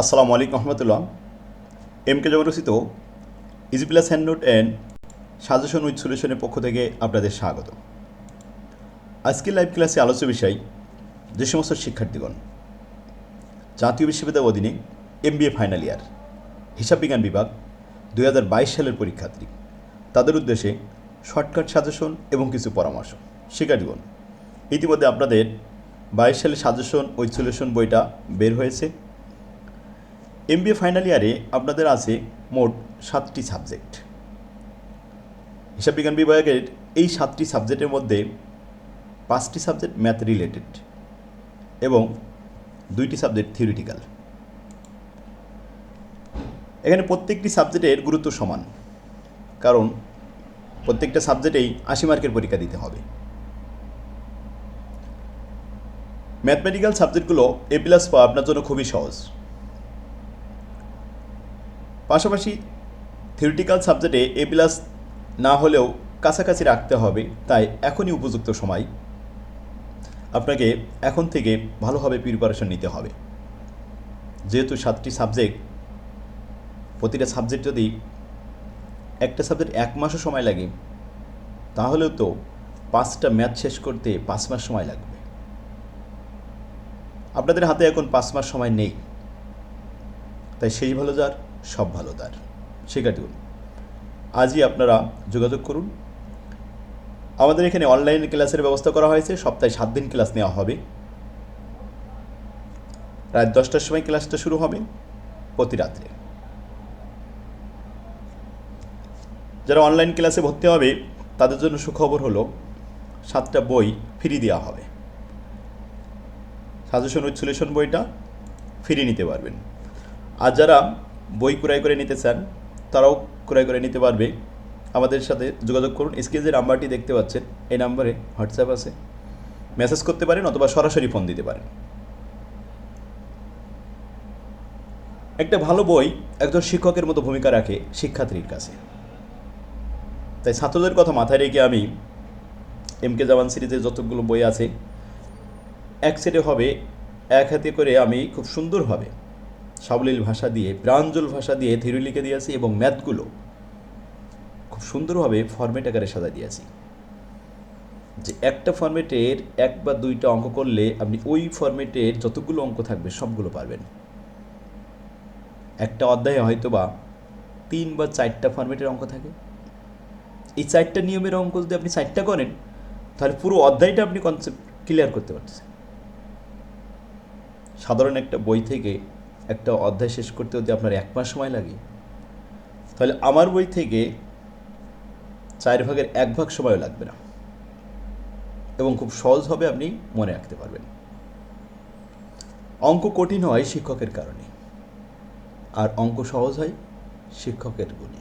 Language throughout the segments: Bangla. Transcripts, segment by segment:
আসসালামু আলাইকুম রহমতুল্লাহ। M K জগরসিত easy plus hand note and suggestion with সলিউশনের পক্ষ থেকে আপনাদের স্বাগত। আজকের লাইভ ক্লাসে আলোচ্য বিষয় যে সমস্ত শিক্ষার্থীগণ। জাতীয় বিশ্ববিদ্যালয় অধীনে এম ফাইনাল ইয়ার হিসাব বিজ্ঞান বিভাগ দু হাজার বাইশ সালের পরীক্ষার্থী। তাদের উদ্দেশ্যে শর্টকাট সাজেশন এবং কিছু পরামর্শ। শিক্ষার্থীগণ, ইতিমধ্যে আপনাদের বাইশ সালের সাজেশন উইথ সলিউশন বইটা বের হয়েছে। এমবিএ ফাইনাল ইয়ারে আপনাদের আছে মোট সাতটি সাবজেক্ট হিসাব বিজ্ঞান বিভাগের এই সাতটি সাবজেক্টের মধ্যে পাঁচটি সাবজেক্ট ম্যাথ রিলেটেড এবং দুইটি সাবজেক্ট থিওরিটিক্যাল এখানে প্রত্যেকটি সাবজেক্টের গুরুত্ব সমান, কারণ প্রত্যেকটা সাবজেক্টেই আশি মার্কের পরীক্ষা দিতে হবে। ম্যাথমেটিক্যাল সাবজেক্টগুলো এ প্লাস পাওয়া আপনার জন্য খুবই সহজ। পাশাপাশি থিওরিটিক্যাল সাবজেক্টে এ প্লাস না হলেও কাছাকাছি রাখতে হবে, তাই এখনই উপযুক্ত সময়। আপনাকে এখন থেকে ভালোভাবে প্রিপারেশন নিতে হবে। যেহেতু সাতটি সাবজেক্ট প্রতিটা সাবজেক্ট যদি একটা সাবজেক্ট এক মাসও সময় লাগে, তাহলেও তো পাঁচটা ম্যাথ শেষ করতে পাঁচ মাস সময় লাগবে। আপনাদের হাতে এখন পাঁচ মাস সময় নেই। তাই সেই ভালো যার। সব ভালো তার। শিক্ষার্থীগণ আজই আপনারা যোগাযোগ করুন। আমাদের এখানে অনলাইন ক্লাসের ব্যবস্থা করা হয়েছে, সপ্তাহে সাত দিন ক্লাস নেওয়া হবে। রাত দশটার সময় ক্লাসটা শুরু হবে প্রতি রাত্রে। যারা অনলাইন ক্লাসে ভর্তি হবে, তাদের জন্য সুখবর হলো, সাতটা বই ফ্রি দেওয়া হবে। সাজেশন উইথ সলিউশন বইটা ফিরিয়ে নিতে পারবেন। আর যারা বই ক্রয় করে নিতে চান, তারাও ক্রয় করে নিতে পারবে। আমাদের সাথে যোগাযোগ করুন। স্ক্রিনে যে নাম্বারটি দেখতে পাচ্ছেন, এই নাম্বারে হোয়াটসঅ্যাপ আছে। মেসেজ করতে পারেন অথবা সরাসরি ফোন দিতে পারেন। একটা ভালো বই একজন শিক্ষকের মতো ভূমিকা রাখে শিক্ষার্থীর কাছে। তাই ছাত্রদের কথা মাথায় রেখে আমি এম কে জামান সিরিজের যতগুলো বই আছে, এক সেটে হবে, এক হাতে করে আমি খুব সুন্দরভাবে সাবলীল ভাষা দিয়ে, প্রাঞ্জল ভাষা দিয়ে থিওরি লিখে দিয়েছি এবং ম্যাথগুলো খুব সুন্দরভাবে ফর্মেট আকারে সাজা দিয়েছি। যে একটা ফর্মেটের এক বা দুইটা অঙ্ক করলে আপনি ওই ফর্মেটের যতগুলো অঙ্ক থাকবে সবগুলো পারবেন। একটা অধ্যায়ে হয়তো বা তিন বা চারটা ফর্মেটের অঙ্ক থাকে। এই চারটা নিয়মের অঙ্ক যদি আপনি চারটা করেন, তাহলে পুরো অধ্যায়টা আপনি কনসেপ্ট ক্লিয়ার করতে পারতেছেন। সাধারণ একটা বই থেকে একটা অধ্যায় শেষ করতে যদি আপনার এক মাস সময় লাগে, তাহলে আমার বই থেকে চার ভাগের এক ভাগ সময়ও লাগবে না। এবং খুব সহজভাবে আপনি মনে রাখতে পারবেন। অঙ্ক কঠিন হয় শিক্ষকের কারণে, আর অঙ্ক সহজ হয় শিক্ষকের গুণে।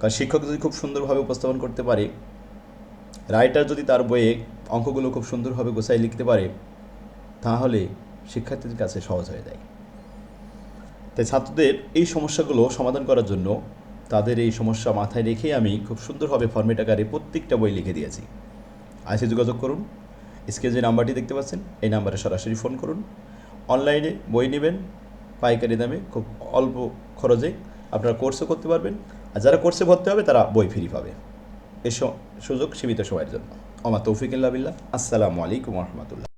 কারণ শিক্ষক যদি খুব সুন্দরভাবে উপস্থাপন করতে পারে, রাইটার যদি তার বইয়ে অঙ্কগুলো খুব সুন্দরভাবে গোছাই লিখতে পারে, তাহলে শিক্ষার্থীদের কাছে সহজ হয়ে যায়। তাই ছাত্রদের এই সমস্যাগুলো সমাধান করার জন্য তাদের এই সমস্যা মাথায় রেখে আমি খুব সুন্দরভাবে ফর্মেট আকারে প্রত্যেকটা বই লিখে দিয়েছি। আজকে যোগাযোগ করুন, স্ক্রিনে যে নাম্বারটি দেখতে পাচ্ছেন, এই নাম্বারে সরাসরি ফোন করুন। অনলাইনে বই নেবেন, পাইকারি দামে, খুব অল্প খরচে আপনারা কোর্সও করতে পারবেন, আর যারা কোর্সে ভর্তি হবে, তারা বই ফ্রি পাবে। এ সুযোগ, সীমিত সময়ের জন্য। আমার তৌফিক বিল্লাহ। আসসালামু আলাইকুম রহমতুল্লাহ।